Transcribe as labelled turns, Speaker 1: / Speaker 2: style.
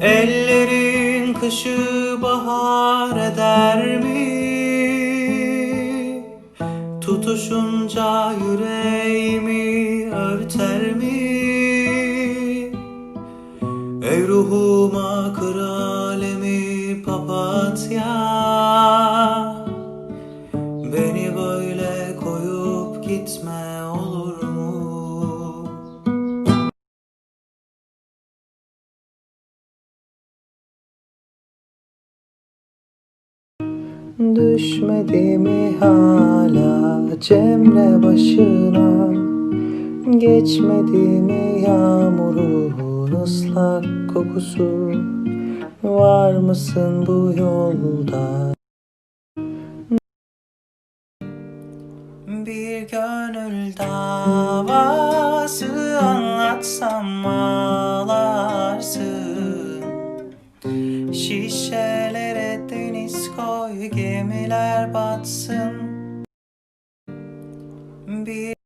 Speaker 1: Ellerin kışı bahar eder mi? Tutuşunca yüreğimi örter mi? Ey ruhuma kralemi papatya Beni böyle koyup gitme Düşmedi mi hala Cemre başına? Geçmedi mi yağmurun ıslak kokusu? Var mısın bu yolda? Bir gönül davası anlatsam ağlarsın. Koy gemiler batsın. Bir